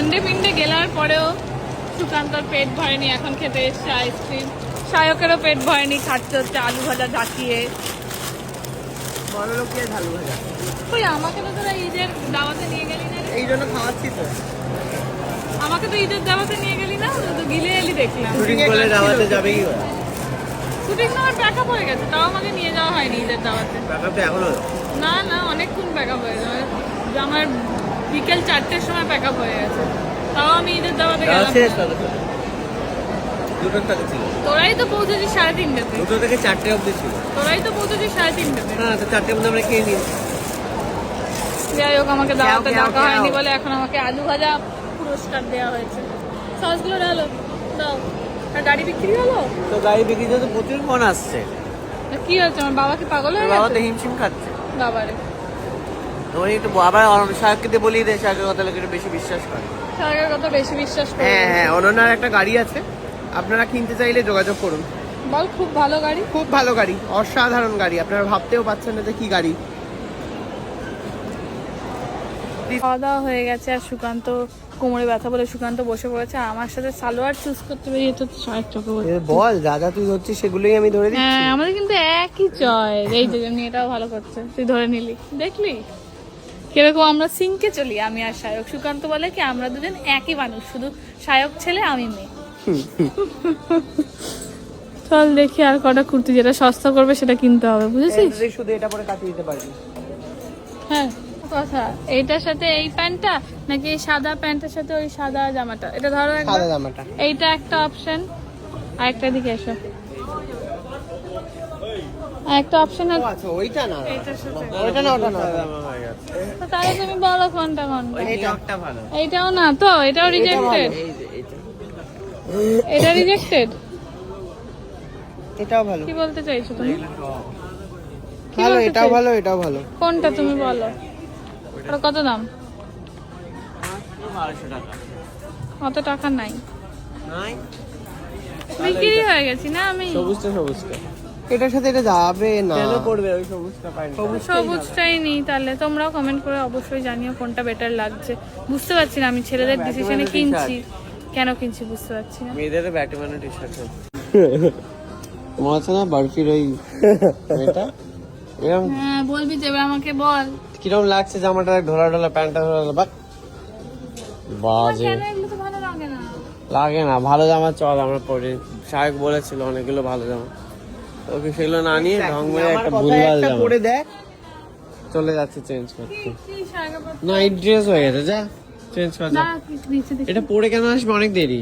Sunday পিন্ডে গেলার পরেও সুকান্তর পেট ভরেনি এখন খেতে এসছে আইসক্রিম সায়কেরও পেট ভরেনি খাচ্ছে হচ্ছে আলু ভাজা বড় লোকের ভাজা? ওই আমাকে তো তোরা ঈদের দাওয়াতে নিয়ে গেলি না এই জন্য খাওয়াচ্ছি তো। আমাকে তো ঈদের দাওয়াতে নিয়ে গেলি না? তো গিলে এলি দেখলাম। শুটিং করে দাওয়াতে যাবে কি শুটিং তো আমার প্যাকআপ হয়ে গেছে তাও আমাকে নিয়ে যাওয়া হয়নি ঈদের দাওয়াতে। ব্যাপার তো এখনও। না না অনেকক্ষণ প্যাকআপ হয়ে যাবে আমার বিকেল চারটের সময় প্যাক আপ হয়ে গেছে। তাও আমি ঈদের দাওয়াতে গেলাম। দুটোর টাকা ছিল। তোরাই তো পৌঁছেছিস সাড়ে তিনটেতে দুটো থেকে চারটে অবধি ছিল। তোরাই তো পৌঁছেছিস সাড়ে তিনটেতে হ্যাঁ তো চারটে মধ্যে আমরা খেয়ে নিই যাই হোক আমাকে দাওয়াতে ডাকা হয়নি বলে এখন আমাকে আলু ভাজা পুরস্কার দেওয়া হয়েছে। সসগুলো ডালো দাও। আর গাড়ি বিক্রি হলো? তো গাড়ি তো প্রচুর ফোন আসছে। কি হচ্ছে আমার বাবা কি পাগল হয়ে বাবা তো গেছে? হিমশিম খাচ্ছে। বাবারে। তোমার একটু আবার সাহেবকে দিয়ে বলিয়ে দে সাহেবের কথা লোকের বেশি বিশ্বাস করে। সরকারের কথা বেশি বিশ্বাস করে। হ্যাঁ হ্যাঁ অনন্যার একটা গাড়ি আছে। আপনারা কিনতে চাইলে যোগাযোগ করুন। বল খুব ভালো গাড়ি। খুব ভালো গাড়ি অসাধারণ গাড়ি। আপনারা ভাবতেও পাচ্ছেন না যে কি গাড়ি। খাওয়া দাওয়া হয়ে গেছে আর সুকান্ত কোমরে ব্যথা বলে সুকান্ত বসে পড়েছে। আমার সাথে সালোয়ার চুজ করতে বেরিয়ে তো ছয়ের চোখে বল যা তুই হচ্ছিস সেগুলোই আমি ধরে দিচ্ছি। হ্যাঁ আমাদের কিন্তু একই চয়েস। এই যে যেমনি এটাও ভালো করছে। তুই ধরে নিলি। দেখলি? কীরকম আমরা সিঙ্কে চলি আমি আর সায়ক সুকান্ত বলে কি আমরা দুজন একই মানুষ শুধু সায়ক ছেলে আমি মেয়ে। চল দেখি আর কটা কুর্তি যেটা সস্তা করবে সেটা কিনতে হবে বুঝেছিস? এই শুধু এটা পরে কাটিয়ে দিতে পারবি। হ্যাঁ। কথা এইটার সাথে এই প্যান্টটা নাকি এই সাদা প্যান্টের সাথে ওই সাদা জামাটা? এটা ধরো সাদা জামাটা। এইটা একটা অপশন আর একটা দিকে এসো। একটা অপশন ও আচ্ছা ওইটা না ওইটা না ওটা না তাহলে তুমি বলো কোনটা কোনটা। এইটা ভালো। এইটাও না তো এটাও রিজেক্টেড এটা রিজেক্টেড এটাও ভালো। কি বলতে চাইছো তুমি? ভালো এটাও ভালো এটাও ভালো। কোনটা তুমি বলো? ওটা কত দাম? অত টাকা নাই। নাই? বিক্রি হয়ে গেছি না আমি? সবুজটা সবুজটা। এটার সাথে এটা যাবে না। কেন করবে? ওই সবুজটা পাইনি। সবুজটাই নেই তাহলে। তোমরাও কমেন্ট করে অবশ্যই জানিও কোনটা বেটার লাগছে। বুঝতে পারছি না আমি ছেলেদের ডিসিশনে কিনছি। কেন কিনছি বুঝতে পারছি না। মেয়েদের ব্যাটম্যানের টি শার্ট আছে না বার্ফির ওই এটা এরকম হ্যাঁ বলবি যে এবার আমাকে বল। কীরকম লাগছে জামাটা? ঢোলা ঢোলা প্যান্টটা ঢোলা ঢোলা বাহ। বাজে। লাগে না? লাগে না ভালো জামা চল আমরা পরে সাহেব বলেছিল অনেকগুলো ভালো জামা। ওকে সেগুলো না নিয়ে ঢং মেরে একটা ভুলভাল জামা পরে দেখ। চলে যাচ্ছে চেঞ্জ করতে। নাইট ড্রেস হয়ে গেছে যা। চেঞ্জ কর যা না নিচে দেখি। এটা পরে কেন আসবে? অনেক দেরি।